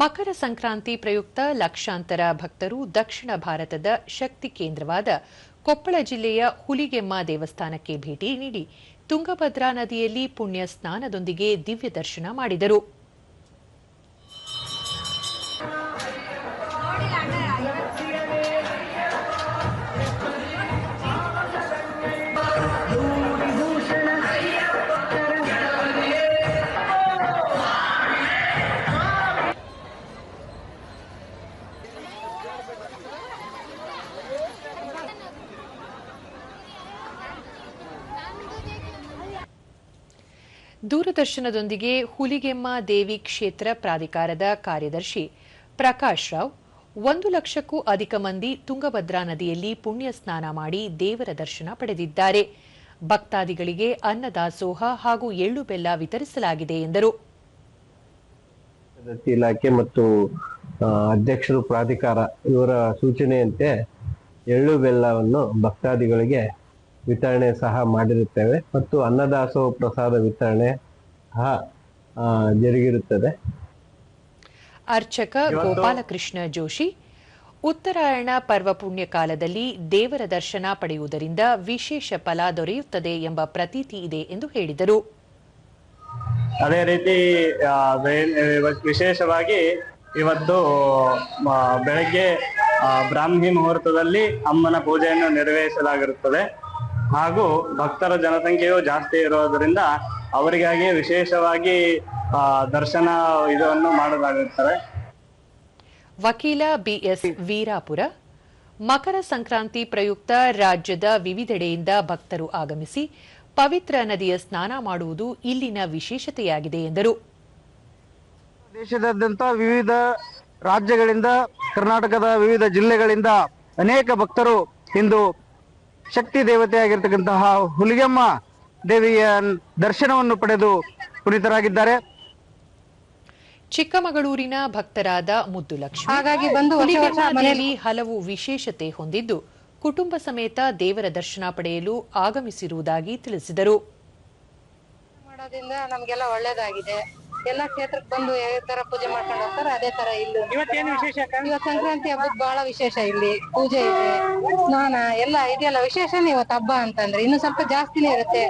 ಮಕರ ಸಂಕ್ರಾಂತಿ ಪ್ರಯುಕ್ತ ಲಕ್ಷಾಂತರ ಭಕ್ತರು ದಕ್ಷಿಣ ಭಾರತದ ಶಕ್ತಿ ಕೇಂದ್ರವಾದ ಕೊಪ್ಪಳ ಜಿಲ್ಲೆಯ ಹುಲಿಗೆಮ್ಮ ದೇವಸ್ಥಾನಕ್ಕೆ ಭೇಟಿ ನೀಡಿ ತುಂಗಭದ್ರಾ ನದಿಯಲ್ಲಿ ಪುಣ್ಯ ಸ್ನಾನದೊಂದಿಗೆ ದಿವ್ಯ ದರ್ಶನ ಮಾಡಿದರು. ದೂರದರ್ಶನದೊಂದಿಗೆ ಹುಲಿಗೆಮ್ಮ ದೇವಿ ಕ್ಷೇತ್ರ ಪ್ರಾಧಿಕಾರದ ಕಾರ್ಯದರ್ಶಿ ಪ್ರಕಾಶ್ ರಾವ್, ಒಂದು ಲಕ್ಷಕ್ಕೂ ಅಧಿಕ ಮಂದಿ ತುಂಗಭದ್ರಾ ನದಿಯಲ್ಲಿ ಪುಣ್ಯ ಸ್ನಾನ ಮಾಡಿ ದೇವರ ದರ್ಶನ ಪಡೆದಿದ್ದಾರೆ. ಭಕ್ತಾದಿಗಳಿಗೆ ಅನ್ನದಾಸೋಹ ಹಾಗೂ ಎಳ್ಳು ಬೆಲ್ಲ ವಿತರಿಸಲಾಗಿದೆ ಎಂದರು. ಇಲಾಖೆ ಮತ್ತು ಅಧ್ಯಕ್ಷರು ಪ್ರಾಧಿಕಾರ ಇವರ ಸೂಚನೆಯಂತೆ ಎಳ್ಳು ಬೆಲ್ಲವನ್ನು ಭಕ್ತಾದಿಗಳಿಗೆ ವಿತರಣೆ ಸಹ ಮಾಡಿರುತ್ತೇವೆ. ಮತ್ತು ಅನ್ನದಾಸೋ ಪ್ರಸಾದ ವಿತರಣೆ ಸಹ ಜರುಗಿರುತ್ತದೆ. ಅರ್ಚಕ ಗೋಪಾಲಕೃಷ್ಣ ಜೋಶಿ ಉತ್ತರಾಯಣ ಪರ್ವ ಪುಣ್ಯ ಕಾಲದಲ್ಲಿ ದೇವರ ದರ್ಶನ ಪಡೆಯುವುದರಿಂದ ವಿಶೇಷ ಫಲ ದೊರೆಯುತ್ತದೆ ಎಂಬ ಪ್ರತೀತಿ ಇದೆ ಎಂದು ಹೇಳಿದರು. ಅದೇ ರೀತಿ ವಿಶೇಷವಾಗಿ ಇವತ್ತು ಬೆಳಗ್ಗೆ ಬ್ರಾಹ್ಮಿ ಮುಹೂರ್ತದಲ್ಲಿ ಅಮ್ಮನ ಪೂಜೆಯನ್ನು ನೆರವೇರಿಸಲಾಗಿರುತ್ತದೆ. ಹಾಗೂ ಭಕ್ತರ ಜನಸಂಖ್ಯೆಯು ಜಾಸ್ತಿ ಇರೋದ್ರಿಂದ ಅವರಿಗಾಗಿ ವಿಶೇಷವಾಗಿ ಆ, ದರ್ಶನ ಇದನ್ನು ಮಾಡಲಾಗುತ್ತಾರೆ ವಕೀಲ ಬಿಎಸ್ ವೀರಾಪುರ ಮಕರ ಸಂಕ್ರಾಂತಿ ಪ್ರಯುಕ್ತ ರಾಜ್ಯದ ವಿವಿಧೆಡೆಯಿಂದ ಭಕ್ತರು ಆಗಮಿಸಿ ಪವಿತ್ರ ನದಿಯ ಸ್ನಾನ ಮಾಡುವುದು ಇಲ್ಲಿನ ವಿಶೇಷತೆಯಾಗಿದೆ ಎಂದರು. ದೇಶದಾದ್ಯಂತ ವಿವಿಧ ರಾಜ್ಯಗಳಿಂದ ಕರ್ನಾಟಕದ ವಿವಿಧ ಜಿಲ್ಲೆಗಳಿಂದ ಅನೇಕ ಭಕ್ತರು ಇಂದು ಶಕ್ತಿ ದೇವತೆಯಾಗಿರ್ತಕ್ಕಂತಹ ಹುಲಿಗೆಮ್ಮ ದೇವಿಯ ದರ್ಶನವನ್ನು ಪಡೆದು ಪುನೀತರಾಗಿದ್ದಾರೆ. ಚಿಕ್ಕಮಗಳೂರಿನ ಭಕ್ತರಾದ ಮುದ್ದುಲಕ್ಷ್ಮಿ ಹಾಗಾಗಿ ಬಂದು ಮನೆಯಲ್ಲಿ ಹಲವು ವಿಶೇಷತೆ ಹೊಂದಿದ್ದು ಕುಟುಂಬ ಸಮೇತ ದೇವರ ದರ್ಶನ ಪಡೆಯಲು ಆಗಮಿಸಿರುವುದಾಗಿ ತಿಳಿಸಿದರು. ಮಾಡೋದ್ರಿಂದ ನಮ್ಗೆಲ್ಲ ಒಳ್ಳೇದಾಗಿದೆ. ಎಲ್ಲ ಕ್ಷೇತ್ರಕ್ಕೆ ಬಂದು ಯಾವ ತರ ಪೂಜೆ ಮಾಡ್ಕೊಂಡು ಹೋಗ್ತಾರೆ ಅದೇ ತರ ಇಲ್ಲಿ. ಇವತ್ತೇನು ವಿಶೇಷ ಇವತ್ತು ಸಂಕ್ರಾಂತಿ ಹಬ್ಬದ ಬಹಳ ವಿಶೇಷ ಇಲ್ಲಿ. ಪೂಜೆ ಇದೆ ಸ್ನಾನ ಎಲ್ಲ ಇದೆಯಲ್ಲ ವಿಶೇಷನೇ ಇವತ್ತು ಹಬ್ಬ ಅಂತಂದ್ರೆ. ಇನ್ನು ಸ್ವಲ್ಪ ಜಾಸ್ತಿನೇ ಇರುತ್ತೆ.